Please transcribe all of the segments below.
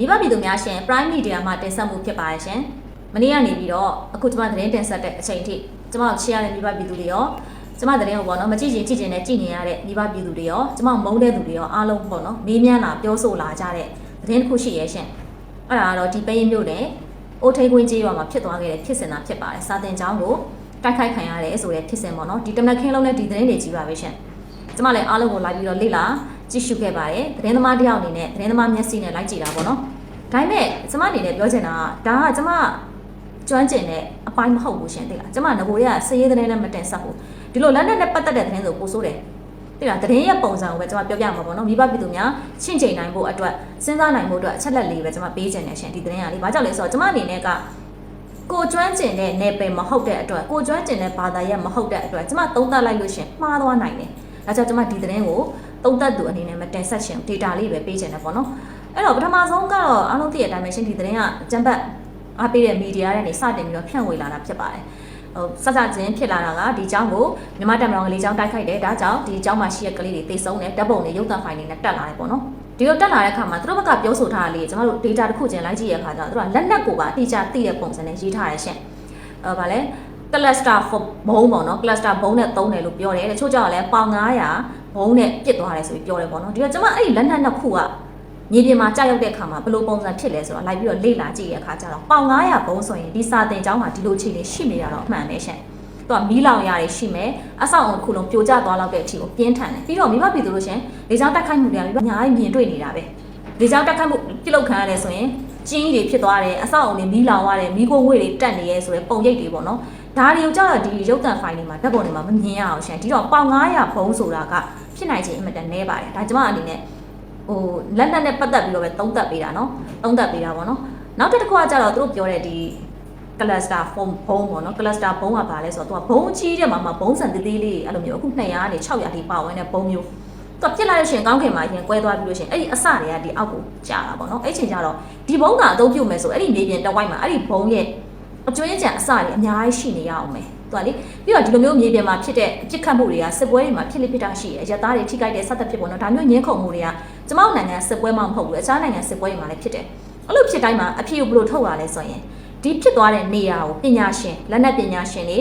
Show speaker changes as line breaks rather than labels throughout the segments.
မိဘပြည်သူများရှင် Prime Media မှာတင်ဆက်မှုဖြစ်ပါတယ်ရှင်။မနေ့ကနေပြီးတော့အခုကျွန်မသတင်းတင်ဆက်တဲ့အချိန်ထိကျွန်မချစ်ရတဲ့မိဘပြည်သူတွေရောကျွန်မသတင်းကိုပေါ့နော်မကြည့်ရင်ကြည့်ချင်တဲ့ကြည့်နေရတဲ့မိဘပြည်သူတွေရောကျွန်မမုန်းတဲ့သူတွေရောအားလုံးပေါ့နော်မေးမြန်းလာပြောဆိုလာကြတဲ့သတင်းတစ်ခုရှိရဲ့ရှင်။အဲ့ဒါကတော့ဒီပရင်မြို့နယ်အိုထိန်ကွင်းကြီးရွာမှာဖြစ်သွားခဲ့တဲ့ဖြစ်စဉ်သာဖြစ်ပါတယ်။စာတင်ကျောင်းကိုတိုက်ခိုက်ခံရတယ်ဆိုတဲ့ဖြစ်စဉ်ပေါ့နော်ဒီတမနက်ခင်းလုံးနဲ့ဒီသတင်းတွေကြီးပါပဲရှင်။ကျွန်မလည်းအားလုံးကိုလိုက်ပြီးတော့လေ့လာ ကြည့်ရှုခဲ့ပါတယ်။သတင်းသမားတစ်ယောက်အနေနဲ့သတင်းသမားမျက်စိနဲ့လိုက်ကြည့်တာပေါ့နော်။ဒါပေမဲ့ကျွန်မအနေနဲ့ပြောချင်တာကဒါကကျွန်မကျွမ်းကျင်တဲ့အပိုင်းမဟုတ်ဘူးရှင်သိလား။ကျွန်မငကိုတွေကစည်ရေးသတင်းနဲ့မတင်ဆက်ဘူး။ဒီလိုလက်နက်နဲ့ပတ်သက်တဲ့သတင်းဆိုပို့ဆိုးတယ်။သိလားသတင်းရဲ့ပုံစံကိုပဲကျွန်မပြောပြမှာပေါ့နော်။မိဘပြည်သူများချင့်ချိန်နိုင်ဖို့အတွက်စဉ်းစားနိုင်ဖို့အတွက်အချက်လက်လေးပဲကျွန်မပေးချင်တယ်ရှင်ဒီသတင်းကလေ။ဘာကြောင့်လဲဆိုတော့ကျွန်မအနေနဲ့ကကိုကျွမ်းကျင်တဲ့နယ်ပယ်မဟုတ်တဲ့အတွက်ကိုကျွမ်းကျင်တဲ့ဘာသာရပ်မဟုတ်တဲ့အတွက်ကျွန်မသုံးသပ်လိုက်လို့ရှင်မှားသွားနိုင်တယ်။ဒါကြောင့်ကျွန်မဒီသတင်းကို သုံးသပ်သူအနေနဲ့မတင်ဆက်ရှင် data လေးပဲပေးချင်တယ်ပေါ့နော်။အဲ့တော့ပထမဆုံးကတော့အားလုံးသိတဲ့အတိုင်းပဲရှင်ဒီသတင်းကအကြံပတ်အားပေးတဲ့မီဒီယာတွေကနေစတင်ပြီးတော့ဖြန့်ဝေလာတာဖြစ်ပါတယ်။ဟိုစစချင်းဖြစ်လာတာကဒီเจ้าကိုမြန်မာတပ်မတော်ကလေးเจ้าတိုက်ခိုက်တယ်ဒါကြောင့်ဒီเจ้าမှာရှိတဲ့ကလေးတွေတိတ်ဆုံးတယ်ဓာတ်ပုံတွေရုပ်သံဖိုင်တွေနဲ့တက်လာတယ်ပေါ့နော်။ဒီလိုတက်လာတဲ့အခါမှာသူတို့ဘက်ကပြောဆိုထားတာလေးကျွန်တော်တို့ data တစ်ခုချင်းလိုက်ကြည့်ရတဲ့အခါကျတော့သူတို့ကလက်နက်ကိုပါအတိအကျသိတဲ့ပုံစံနဲ့ရေးထားရရှင်။အဲဗာလဲ cluster ဘုံပေါ့နော် cluster ဘုံနဲ့သုံးတယ်လို့ပြောတယ်တချို့ကြောင့်လည်းပေါင်900 ဘုံနဲ့ပြစ်သွားတယ်ဆိုပြီးပြောတယ်ပေါ့နော်ဒီတော့ကျွန်မအဲ့ဒီလက်နက်နှစ်ခုကမြေပြင်မှာကြာရောက်တဲ့အခါမှာဘယ်လိုပုံစံဖြစ်လဲဆိုတော့လိုက်ပြီးတော့လေ့လာကြည့်ရတဲ့အခါကျတော့ပေါင်900ဘုံဆိုရင်ဒီစာတင်ကျောင်းမှာဒီလိုအခြေအနေရှိနေတာတော့အမှန်ပဲရှင်သူကမီးလောင်ရတွေရှိမယ်အဆောက်အုံတစ်ခုလုံးပြိုကျသွားလောက်တဲ့အထိကိုပြင်းထန်တယ်ပြီးတော့မိဘပြည်သူလို့ရှင်လေကြောင်းတက်ခိုက်မှုတွေကအများကြီးမြင်တွေ့နေတာပဲလေကြောင်းတက်ခိုက်မှုပြုလုပ်ခံရတယ်ဆိုရင်ကျင်းကြီးတွေဖြစ်သွားတယ်အဆောက်အုံတွေမီးလောင်ရတယ်မီးခိုးငွေတွေတက်နေရဲဆိုတဲ့ပုံရိပ်တွေပေါ့နော် ဒါတွေကိုကြောက်တော့ဒီရုပ်သံဖိုင်တွေမှာဓာတ်ပုံတွေမှာမမြင်ရအောင်ရှင်ဒီတော့ပေါင်900ဘုံဆိုတာကဖြစ်နိုင်ခြင်းအမှန်တန်နဲပါတယ်ဒါကျွန်မအနေနဲ့ဟိုလက်နက်နဲ့ပတ်သက်ပြီးတော့ပဲသုံးသပ်ပေးတာနော်သုံးသပ်ပေးတာပေါ့နော်နောက်တစ်ခုကကြတော့သူတို့ပြောတဲ့ဒီ cluster form ဘုံပေါ့နော် cluster ဘုံကဘာလဲဆိုတော့သူကဘုံအကြီးတဲ့မှာမှာဘုံစံသေးသေးလေးအဲ့လိုမျိုးအခု200ကနေ600ထိပါဝင်တဲ့ဘုံမျိုးသူပြစ်လိုက်လို့ရှိရင်ကောင်းခင်မှာရင်ကွဲသွားပြီးလို့ရှိရင်အဲ့ဒီအစတွေကဒီအောက်ကိုကြာတာပေါ့နော်အဲ့ချိန်ကျတော့ဒီဘုံကအသုံးပြုမယ်ဆိုအဲ့ဒီမြေပြင်တစ်ဝိုက်မှာအဲ့ဒီဘုံရဲ့ အကျွင်းကြံအစတွေအများကြီးရှိနေရအောင်မယ်သူကလေပြီးတော့ဒီလိုမျိုးမြေပြင်မှာဖြစ်တဲ့အပြစ်ခတ်မှုတွေကစစ်ပွဲတွေမှာဖြစ်လိဖြစ်တာရှိတယ်အရသားတွေထိခိုက်တဲ့ဆက်သက်ဖြစ်ပေါ်တော့ဒါမျိုးညှင်းခုန်မှုတွေကကျမတို့နိုင်ငံစစ်ပွဲမှမဟုတ်ဘူးအခြားနိုင်ငံစစ်ပွဲတွေမှာလည်းဖြစ်တယ်အဲ့လိုဖြစ်တိုင်းမှာအဖြစ်ကိုဘယ်လိုထုတ်ရလဲဆိုရင်ဒီဖြစ်သွားတဲ့နေရာကိုပညာရှင်လက်နက်ပညာရှင်တွေ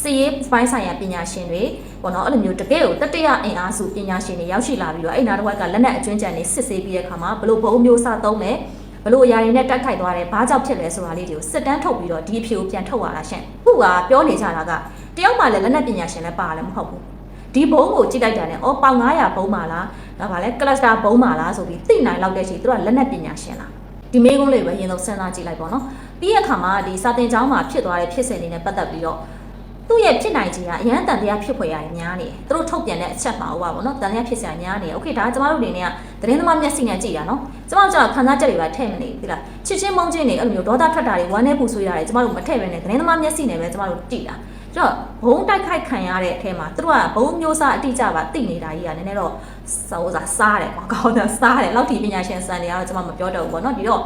စီရေးပိုင်းဆိုင်ရာပညာရှင်တွေပေါ့နော်အဲ့လိုမျိုးတကယ်ကိုတတိယအင်အားစုပညာရှင်တွေရောက်ရှိလာပြီးတော့အဲ့နာတစ်ဝက်ကလက်နက်အကျွမ်းကျန်တွေစစ်ဆေးပြီးတဲ့အခါမှာဘလို့ဘုံမျိုးစသုံးလဲ ဘလို့အရာတွေနဲ့တိုက်ခိုက်သွားတယ်ဘာကြောင့်ဖြစ်လဲဆိုတာလေးတွေကိုစစ်တမ်းထုတ်ပြီးတော့ဒီအဖြေကိုပြန်ထုတ်ရတာရှင်ခုကပြောနေကြတာကတယောက်မှလည်းလက်နက်ပညာရှင်လည်းပါလည်းမဟုတ်ဘူးဒီဘုံကိုကြည့်လိုက်တာနဲ့အော်ပေါင်900ဘုံပါလားဒါပါလဲကလစတာဘုံပါလားဆိုပြီးသိနိုင်လောက်တဲ့ချိန်သူကလက်နက်ပညာရှင်လားဒီမေးခွန်းလေးပဲရင်ဆုံးစဉ်းစားကြည့်လိုက်ပေါ့နော်ပြီးရခါမှာဒီစာတင်ကျောင်းမှာဖြစ်သွားတဲ့ဖြစ်စဉ်တွေနဲ့ပတ်သက်ပြီးတော့ သူ့ရဲ့ဖြစ်နိုင်ခြင်းကအရန်တန်တရားဖြစ်ဖွယ်ရတယ်များနေတယ်သူတို့ထုတ်ပြန်တဲ့အချက်မှာဟောပါဘောနော်တန်တရားဖြစ်စရာများနေတယ်โอเคဒါကကျမတို့အနေနဲ့ကသတင်းသမားမျက်စိနဲ့ကြည့်တာနော်ကျမတို့ကြောင့်ခံစားချက်တွေပါထည့်မနေဘူးဒီလားချစ်ချင်းမုန်းချင်းတွေအဲ့လိုမျိုးဒေါသထွက်တာတွေဝမ်းနည်းပူဆွေးတာတွေကျမတို့မထည့်ဘဲနဲ့သတင်းသမားမျက်စိနဲ့ပဲကျမတို့ကြည့်တာကျတော့ဘုံတိုက်ခိုက်ခံရတဲ့အထဲမှာသူတို့ကဘုံမျိုးစားအတိအကျပါသိနေတာကြီးကနည်းနည်းတော့စောစားစားတယ်ကွာကောင်းတယ်စားတယ်လောက်ထိပညာရှင်စံတွေကတော့ကျမမပြောတော့ဘူးပေါ့နော်ဒီတော့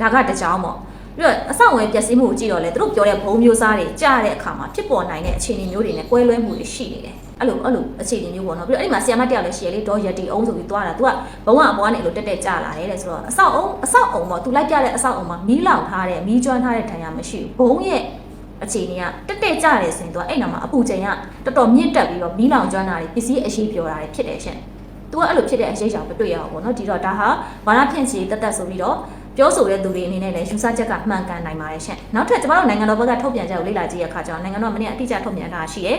ဒါကတကြောင်ပေါ့ ပြီးတော့အဆောင်ဝင်ပျက်စီးမှုကိုကြည့်တော့လေသူတို့ပြောတဲ့ဘုံမျိုးစားတွေကြားတဲ့အခါမှာဖြစ်ပေါ်နိုင်တဲ့အခြေအနေမျိုးတွေနဲ့ကွဲလွဲမှုတွေရှိနေတယ်အဲ့လိုအဲ့လိုအခြေအနေမျိုးပေါ့နော်ပြီးတော့အဲ့ဒီမှာဆီယမတယောက်လည်းရှိရလေဒေါ်ရတီအောင်ဆိုပြီးသွားတာသူကဘုံကအပေါ်ကနေအဲ့လိုတက်တက်ကြလာတယ်တဲ့ဆိုတော့အဆောင်အောင်အဆောင်အောင်ပေါ့သူလိုက်ပြတဲ့အဆောင်အောင်မှာမီးလောင်ထားတဲ့မီးကျွမ်းထားတဲ့ထံရမရှိဘူးဘုံရဲ့အခြေအနေကတက်တက်ကြတယ်ဆိုရင်သူကအဲ့နာမှာအပူချိန်ကတော်တော်မြင့်တက်ပြီးတော့မီးလောင်ကျွမ်းတာတွေပစ္စည်းအရှိပြောတာတွေဖြစ်တယ်ရှင်သူကအဲ့လိုဖြစ်တဲ့အရေးကြောင့်မတွေ့ရအောင်ပေါ့နော်ဒီတော့ဒါဟာဘာသာဖြန့်ချီတက်တက်ဆိုပြီးတော့ ပြောဆိုတဲ့သူတွေအနေနဲ့လည်းယူဆချက်ကမှန်ကန်နိုင်ပါတယ်ရှင်နောက်ထပ်ကျမတို့နိုင်ငံတော်ဘက်ကထုတ်ပြန်ချက်ကိုလေ့လာကြည့်ရခါကျတော့နိုင်ငံတော်ကမနေ့အတိအကျထုတ်ပြန်တာရှိတယ်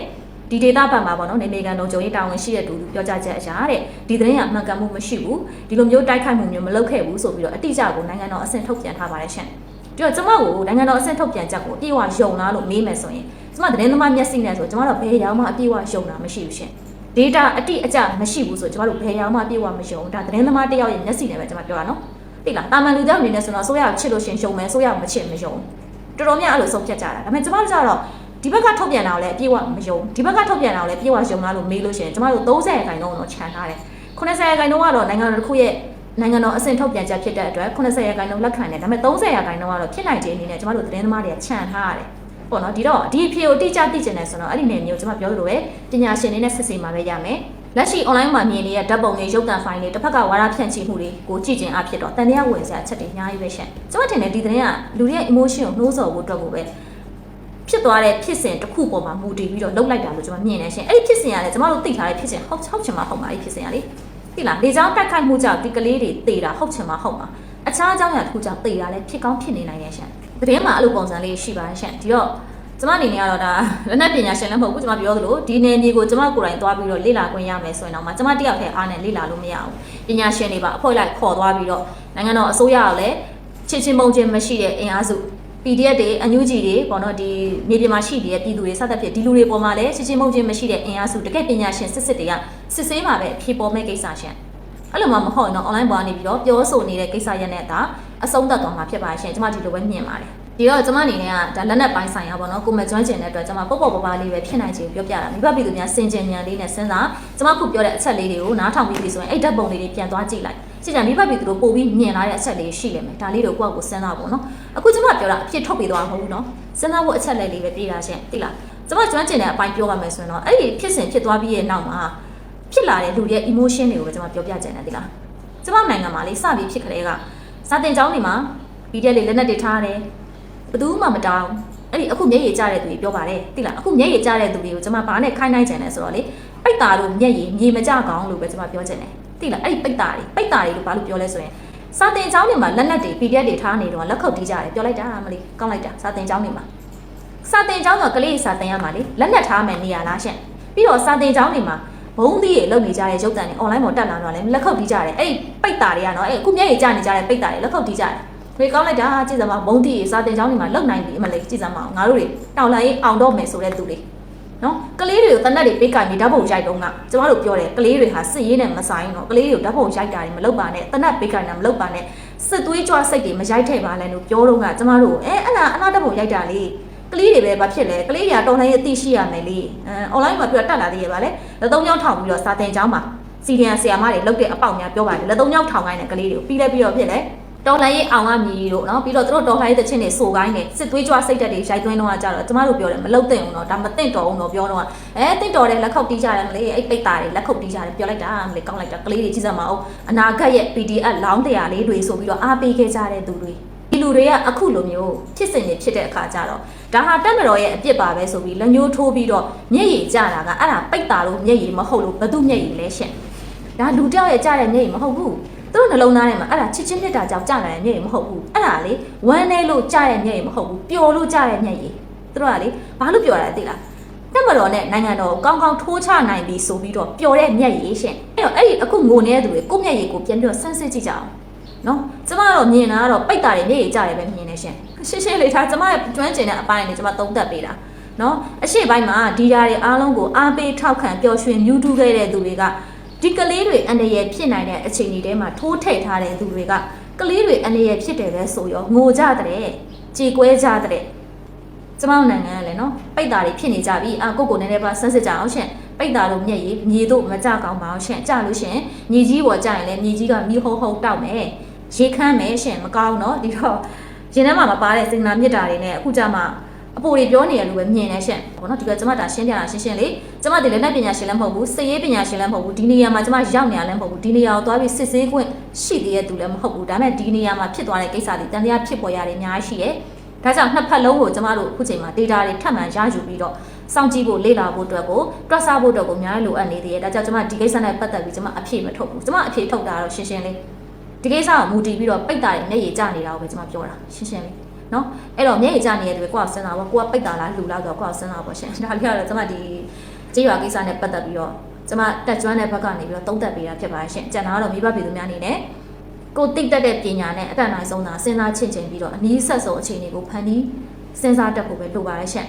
ဒီဒေတာဘက်မှာပေါ့နော်နေမေကန်လုံးကြုံရေးတာဝန်ရှိတဲ့သူပြောကြားချက်အရာတဲ့ဒီသတင်းကမှန်ကန်မှုမရှိဘူးဒီလိုမျိုးတိုက်ခိုက်မှုမျိုးမလုပ်ခဲ့ဘူးဆိုပြီးတော့အတိအကျကိုနိုင်ငံတော်အဆင့်ထုတ်ပြန်ထားပါတယ်ရှင်ဒီတော့ကျမကိုနိုင်ငံတော်အဆင့်ထုတ်ပြန်ချက်ကိုအပြည့်အဝယုံလားလို့မေးမယ်ဆိုရင်ကျမသတင်းသမားမျက်စိနဲ့ဆိုကျမတို့ဘယ်ရောက်မှအပြည့်အဝယုံတာမရှိဘူးရှင် data အတိအကျမရှိဘူးဆိုကျမတို့ဘယ်ရောက်မှအပြည့်အဝမယုံဒါသတင်းသမားတစ်ယောက်ရဲ့မျက်စိနဲ့ပဲကျမပြောတာနော် သိလားတာမန်လူကြောင့်အနေနဲ့ဆိုတော့ဆိုရချစ်လို့ရှင်ယုံမယ်ဆိုရမချစ်မယုံတော်တော်များအဲ့လိုဆုံးဖြတ်ကြတာဒါပေမဲ့ကျမတို့ကျတော့ဒီဘက်ကထုတ်ပြန်တာကိုလည်းအပြည့်အဝမယုံဒီဘက်ကထုတ်ပြန်တာကိုလည်းအပြည့်အဝယုံလားလို့မေးလို့ရှိရင်ကျမတို့30ရာခိုင်နှုန်းတော့ခြံထားတယ်90ရာခိုင်နှုန်းကတော့နိုင်ငံတော်တစ်ခုရဲ့နိုင်ငံတော်အဆင့်ထုတ်ပြန်ချက်ဖြစ်တဲ့အတွက်90ရာခိုင်နှုန်းလက်ခံတယ်ဒါပေမဲ့30ရာခိုင်နှုန်းကတော့ဖြစ်နိုင်ခြင်းအနေနဲ့ကျမတို့သတင်းသမားတွေကခြံထားရတယ်ပေါ့နော်ဒီတော့ဒီအဖြေကိုတိကျသိကျင်တယ်ဆိုတော့အဲ့ဒီနေမျိုးကျွန်မပြောသလိုပဲပညာရှင်တွေနဲ့ဆက်စီမှာပဲရမယ် လက်ရှိ online မှာမြင်နေတဲ့ဓာတ်ပုံတွေရုပ်သံဖိုင်တွေတစ်ဖက်ကဝါဒဖြန့်ချိမှုတွေကိုကြည့်ကျင်အဖြစ်တော့တန်တရားဝင်စရာအချက်တွေအများကြီးပဲရှင့်ကျွန်မထင်တယ်ဒီသတင်းကလူတွေရဲ့ emotion ကိုနှိုးဆော်ဖို့အတွက်ကိုပဲဖြစ်သွားတဲ့ဖြစ်စဉ်တစ်ခုပေါ်မှာမူတည်ပြီးတော့လှုပ်လိုက်တာလို့ကျွန်မမြင်နေရှင်အဲ့ဒီဖြစ်စဉ်ကလည်းကျွန်မတို့သိထားတဲ့ဖြစ်စဉ်ဟုတ်ဟုတ်ချင်မှဟုတ်ပါအဲ့ဒီဖြစ်စဉ်ကလေသိလားလေကြောင်းတိုက်ခိုက်မှုကြောင့်ဒီကလေးတွေတေတာဟုတ်ချင်မှဟုတ်ပါအခြားအကြောင်းအရာတစ်ခုကြောင့်တေတာလည်းဖြစ်ကောင်းဖြစ်နေနိုင်ရဲ့ရှင်သတင်းမှာအဲ့လိုပုံစံလေးရှိပါတယ်ရှင်ဒီတော့ ကျမအနေနဲ့ကတော့ဒါလက်နက်ပညာရှင်လည်းမဟုတ်ဘူးကျမပြောသလိုဒီနယ်မြေကိုကျမကိုယ်တိုင်သွားပြီးတော့လေ့လာခွင့်ရမယ်ဆိုရင်တော့မှကျမတယောက်တည်းအားနဲ့လေ့လာလို့မရဘူးပညာရှင်တွေပါအဖွဲ့လိုက်ခေါ်သွားပြီးတော့နိုင်ငံတော်အစိုးရကလည်းချစ်ချင်းမုန်းချင်းမရှိတဲ့အင်အားစု PDF တွေအန်ယူဂျီတွေပေါ့နော်ဒီမြေပြင်မှာရှိနေတဲ့ပြည်သူတွေစသဖြင့်ဒီလူတွေပေါ်မှာလည်းချစ်ချင်းမုန်းချင်းမရှိတဲ့အင်အားစုတကယ်ပညာရှင်စစ်စစ်တွေကစစ်ဆေးမှာပဲဖြေပေါ်မဲ့ကိစ္စရှင်အဲ့လိုမှမဟုတ်ရင်တော့ online ပေါ်ကနေပြီးတော့ပြောဆိုနေတဲ့ကိစ္စရက်နဲ့ဒါအဆုံးသတ်သွားမှာဖြစ်ပါရှင်ကျမဒီလိုပဲမြင်ပါတယ် ဒီတော့ကျမအနေနဲ့ကဒါလက်နက်ပိုင်းဆိုင်ရာပေါ့နော်ကိုမကျွမ်းကျင်တဲ့အတွက်ကျမပေါ့ပေါ့ပပလေးပဲဖြစ်နိုင်ချင်ပြောပြတာမိဘပြည်သူများစင်ကြင်ဉာဏ်လေးနဲ့စဉ်းစားကျမခုပြောတဲ့အချက်လေးတွေကိုနားထောင်ပြီးပြီဆိုရင်အဲ့ဓာတ်ပုံလေးတွေပြန်သွားကြည့်လိုက်ကြည့်ကြမိဘပြည်သူတို့ပို့ပြီးမြင်လာတဲ့အချက်လေးရှိလိမ့်မယ်ဒါလေးတွေကိုကိုယ့်အကိုစဉ်းစားဖို့နော်အခုကျမပြောတာအဖြစ်ထုတ်ပြီးသွားမှာမဟုတ်ဘူးနော်စဉ်းစားဖို့အချက်လေးလေးပဲပြေးတာရှင်သိလားကျမကျွမ်းကျင်တဲ့အပိုင်းပြောပါမယ်ဆိုရင်တော့အဲ့ဒီဖြစ်စဉ်ဖြစ်သွားပြီးရဲ့နောက်မှာဖြစ်လာတဲ့လူတွေရဲ့ emotion တွေကိုပဲကျမပြောပြချင်တယ်သိလားကျမနိုင်ငံမှာလေစပြီးဖြစ်ခရဲကစာတင်ကျောင်းတွေမှာ PDF လေးလက်နက်တွေထားတယ် ဘယ်သူမှမတောင်းအဲ့ဒီအခုမျက်ရည်ကျတဲ့သူတွေပြောပါတယ်သိလားအခုမျက်ရည်ကျတဲ့သူတွေကိုကျမဘာနဲ့ခိုင်းနိုင်ကြတယ်ဆိုတော့လေပိတ်တာတို့မျက်ရည်မြေမကျကောင်းလို့ပဲကျမပြောချင်တယ်သိလားအဲ့ဒီပိတ်တာတွေပိတ်တာတွေလို့ဘာလို့ပြောလဲဆိုရင်စာတင်ကျောင်းတွေမှာလက်နက်တွေ PDF တွေထားနေတော့လက်ခုပ်တီးကြတယ်ပြောလိုက်တာမလေးကောင်းလိုက်တာစာတင်ကျောင်းတွေမှာစာတင်ကျောင်းကကလေးစာတင်ရမှာလေလက်နက်ထားမယ်နေရလားရှင့်ပြီးတော့စာတင်ကျောင်းတွေမှာဘုံသီးရေလုပ်နေကြတဲ့ရုပ်တံတွေ online ပေါ်တက်လာတော့လေလက်ခုပ်တီးကြတယ်အဲ့ပိတ်တာတွေကနော်အဲ့အခုမျက်ရည်ကျနေကြတဲ့ပိတ်တာတွေလက်ခုပ်တီးကြတယ် ဖေကောင်းလိုက်တာကြည့်စမ်းပါဘုံတီးစာတင်ကျောင်းတွေမှာလုံနိုင်ပြီအမလေးကြည့်စမ်းပါငါတို့တွေတောင်လိုက်ရင်အောင်တော့မယ်ဆိုတဲ့သူတွေနော်ကလေးတွေကိုတနက်တွေပေးကင်ပြီးဓာတ်ပုံရိုက်တော့ကကျမတို့ပြောတယ်ကလေးတွေဟာစစ်ရေးနဲ့မဆိုင်တော့ကလေးတွေကိုဓာတ်ပုံရိုက်တာတွေမလုပ်ပါနဲ့တနက်ပေးကင်တာမလုပ်ပါနဲ့စစ်သွေးကြွစိတ်တွေမရိုက်ထည့်ပါနဲ့လို့ပြောတော့ကကျမတို့အဲအဲ့လားအလားဓာတ်ပုံရိုက်တာလေကလေးတွေပဲဘာဖြစ်လဲကလေးတွေကတော်တိုင်းအသိရှိရမယ်လေအဲ online မှာပြတက်လာသေးရပါလေလက်သုံးချောင်းထောင်ပြီးတော့စာတင်ကျောင်းမှာစီဒီယန်ဆီယာမတွေလုတ်တဲ့အပေါက်များပြောပါတယ်လက်သုံးချောင်းထောင်ခိုင်းတဲ့ကလေးတွေကိုပြီးလဲပြီးတော့ဖြစ်လဲ တော်လိုင်းရေးအောင်ကမြည်တို့နော်ပြီးတော့သူတို့တော်လိုင်းရေးတချင်းတွေစိုးကိုင်းနေစစ်သွေးကြွစိတ်တက်တွေရိုက်သွင်းတော့ကြတော့ကျမတို့ပြောတယ်မလုတ်တဲ့အောင်တော့ဒါမသိတော်အောင်တော့ပြောတော့အဲသိတော်တယ်လက်ခုပ်တီးကြတယ်မလေးအဲ့ပိတ်တာတွေလက်ခုပ်တီးကြတယ်ပြောလိုက်တာမလေးကောင်းလိုက်တာကလေးတွေကြည့်စမ်းမအောင်အနာဂတ်ရဲ့ PDF လောင်းတရားလေးတွေဆိုပြီးတော့အားပေးခဲ့ကြတဲ့သူတွေဒီလူတွေကအခုလိုမျိုးဖြစ်စဉ်တွေဖြစ်တဲ့အခါကျတော့ဒါဟာတက်မတော်ရဲ့အပြစ်ပါပဲဆိုပြီးလက်ညှိုးထိုးပြီးတော့မျက်ရည်ကျတာကအဲ့ဒါပိတ်တာလို့မျက်ရည်မဟုတ်လို့ဘသူမျက်ရည်လဲရှင့်ဒါလူတယောက်ရဲ့ကျတဲ့မျက်ရည်မဟုတ်ဘူး သူတို့နှလုံးသားထဲမှာအဲ့ဒါချစ်ချင်းမြတ်တာကြောင့်ကြာလာတဲ့မျက်ရည်မဟုတ်ဘူးအဲ့ဒါလေဝမ်းနေလို့ကြာတဲ့မျက်ရည်မဟုတ်ဘူးပျော်လို့ကြာတဲ့မျက်ရည်သူတို့ကလေဘာလို့ပျော်တာလဲသိလားတက်မတော်နဲ့နိုင်ငံတော်ကိုကောင်းကောင်းထိုးချနိုင်ပြီဆိုပြီးတော့ပျော်တဲ့မျက်ရည်ရှင်အဲ့တော့အဲ့ဒီအခုငိုနေတဲ့သူတွေကိုမျက်ရည်ကိုပြန်ပြီးတော့ဆန်းစစ်ကြည့်ကြအောင်နော်ကျမကတော့မြင်တာကတော့ပိတ်တာတွေမျက်ရည်ကြာတယ်ပဲမြင်နေရှင်ရှင်းရှင်းလေးထားကျမရဲ့ကျွမ်းကျင်တဲ့အပိုင်းနဲ့ကျမသုံးသပ်ပေးတာနော်အရှိပိုင်းမှာဒီဓာတ်တွေအားလုံးကိုအားပေးထောက်ခံပျော်ရွှင်မြူးတူးခဲ့တဲ့သူတွေက ဒီကလေးတွေအန္တရာယ်ဖြစ်နိုင်တဲ့အခြေအနေတွေမှာထိုးထည့်ထားတဲ့သူတွေကကလေးတွေအန္တရာယ်ဖြစ်တယ်လဲဆိုရောငိုကြတဲ့ကြေကွဲကြတဲ့ကျမတို့နိုင်ငံကလည်းနော်ပိတ်တာတွေဖြစ်နေကြပြီအာကိုကိုနည်းနည်းပါဆန်းစစ်ကြအောင်ရှင်ပိတ်တာလို့မျက်ရည်မြေတို့မကြကောင်းပါအောင်ရှင်ကြလို့ရှင်မြေကြီးပေါ်ကြရင်လည်းမြေကြီးကမြေဟုံးဟုံးတောက်မယ်ရေခမ်းမယ်ရှင်မကောင်းတော့ဒီတော့ရင်ထဲမှာမပါတဲ့စင်နာမြစ်တာတွေနဲ့အခုကြမှာ အပိုတွေပြောနေရလို့ပဲမြင်နေရှင့်ဘောနော်ဒီကကျမဒါရှင်းပြတာရှင်းရှင်းလေးကျမဒီလည်းနဲ့ပညာရှင်လည်းမဟုတ်ဘူးစည်ရေးပညာရှင်လည်းမဟုတ်ဘူးဒီနေရာမှာကျမရောက်နေရလည်းမဟုတ်ဘူးဒီနေရာကိုသွားပြီးစစ်ဆေးခွင့်ရှိသေးတဲ့သူလည်းမဟုတ်ဘူးဒါပေမဲ့ဒီနေရာမှာဖြစ်သွားတဲ့ကိစ္စတွေတန်တရားဖြစ်ပေါ်ရတယ်အများကြီးရှိရဲ့ဒါကြောင့်နှစ်ဖက်လုံးကိုကျမတို့အခုချိန်မှာ data တွေထပ်မံရယူပြီးတော့စောင့်ကြည့်ဖို့လေ့လာဖို့အတွက်ကိုတွက်ဆဖို့အတွက်ကိုအများကြီးလိုအပ်နေသေးတယ်ဒါကြောင့်ကျမဒီကိစ္စနဲ့ပတ်သက်ပြီးကျမအဖြေမထုတ်ဘူးကျမအဖြေထုတ်တာတော့ရှင်းရှင်းလေးဒီကိစ္စကိုမူတည်ပြီးတော့ပိတ်တာတွေမျက်ရည်ကျနေတာကိုပဲကျမပြောတာရှင်းရှင်းလေး နော်အဲ့တော့မျက်ရည်ကျနေတဲ့သူကိုကစဉ်းစားပေါ့ကိုကပိတ်တာလားလူလားဆိုတော့ကိုကစဉ်းစားပေါ့ရှင်ဒါလေးကတော့ကျမဒီကြေးရွာကိစ္စနဲ့ပတ်သက်ပြီးတော့ကျမတက်ကျွမ်းတဲ့ဘက်ကနေပြီးတော့သုံးသက်ပေးတာဖြစ်ပါရှင်ကျန်တာကတော့မိဘပြည်သူများအနေနဲ့ကိုတိတ်တက်တဲ့ပညာနဲ့အတတ်နိုင်ဆုံးသာစဉ်းစားချင့်ချိန်ပြီးတော့အနည်းဆက်ဆုံးအခြေအနေကိုဖန်တီးစဉ်းစားတတ်ဖို့ပဲလိုပါတယ်ရှင်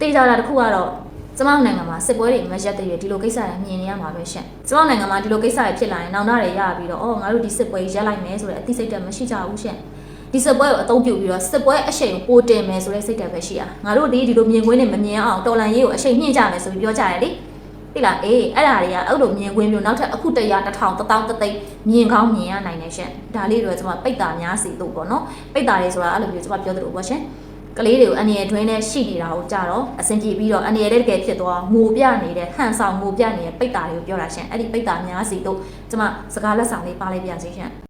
တေးကြတာတစ်ခုကတော့ကျမတို့နိုင်ငံမှာစစ်ပွဲတွေမရက်တည်းရဒီလိုကိစ္စတွေမြင်နေရမှာပဲရှင်ကျမတို့နိုင်ငံမှာဒီလိုကိစ္စတွေဖြစ်လာရင်နောင်တတွေရပြီးတော့အော်ငါတို့ဒီစစ်ပွဲရက်လိုက်မယ်ဆိုတဲ့အသိစိတ်တက်မရှိကြဘူးရှင် ဒီစစ်ပွဲကိုအသုံးပြုပြီးတော့စစ်ပွဲအရှိန်ကိုပိုတင်မယ်ဆိုတဲ့စိတ်ဓာတ်ပဲရှိရငါတို့ဒီဒီလိုမြင်ကွင်းနဲ့မမြင်အောင်တော်လန်ရေးကိုအရှိန်မြင့်ကြမယ်ဆိုပြီးပြောကြရတယ်လေသိလားအေးအဲ့ဒါတွေကအဲ့လိုမြင်ကွင်းမျိုးနောက်ထပ်အခုတရာတစ်ထောင်တစ်တောင်းတစ်သိန်းမြင်ကောင်းမြင်ရနိုင်တယ်ရှင်ဒါလေးတော့ကျွန်မပိတ်တာများစီတို့ပေါ့နော်ပိတ်တာလေးဆိုတာအဲ့လိုမျိုးကျွန်မပြောသလိုပေါ့ရှင်ကလေးတွေကိုအန်ရယ်တွင်းနဲ့ရှိနေတာကိုကြတော့အဆင်ပြေပြီးတော့အန်ရယ်တဲ့တကယ်ဖြစ်သွားငိုပြနေတဲ့ဟန်ဆောင်ငိုပြနေတဲ့ပိတ်တာတွေကိုပြောတာရှင်အဲ့ဒီပိတ်တာများစီတို့ကျမစကားလက်ဆောင်လေးပါလိုက်ပြစီရှင်